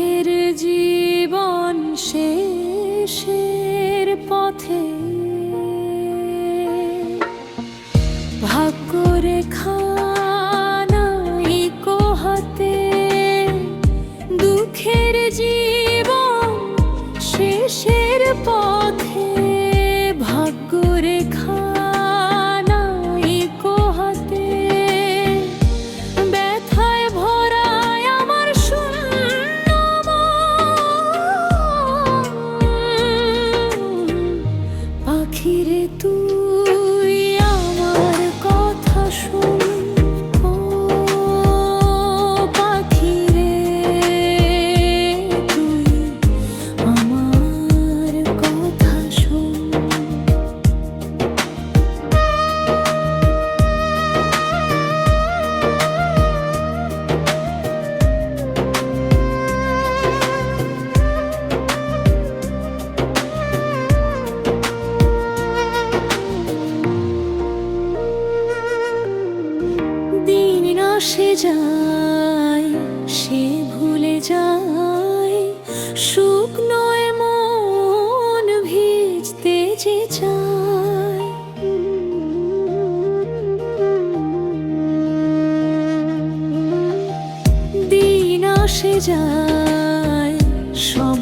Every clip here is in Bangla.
সুখের জীবন শেষের পথে। ভাগ্য রেখা কোহাতে দুঃখের জীবন শেষের পথে। Espírito. যায় সে ভুলে যায়। সুখ মন যে চায়। যায় সব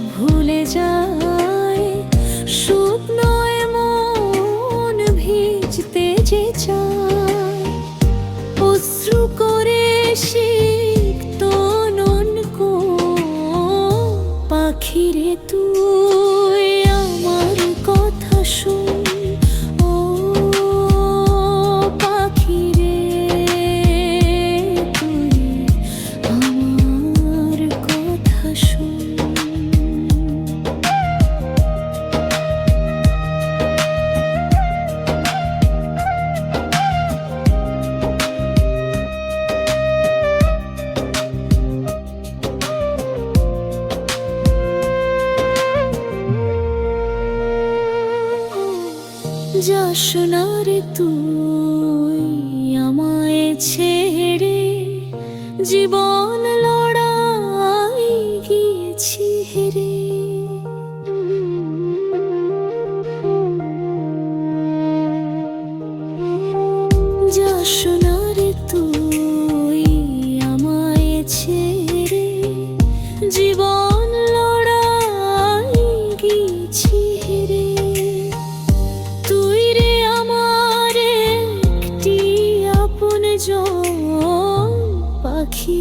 যা সোনারে তুই আমায় ছেড়ে জীবন লা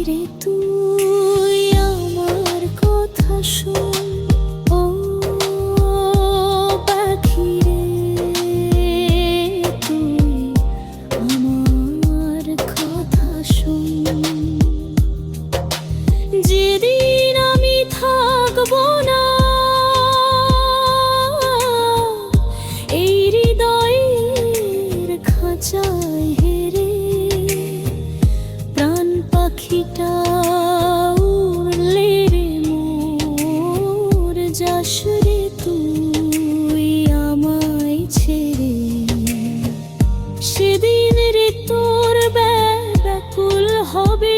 রে তুই আমার কথা শুন। I'll be.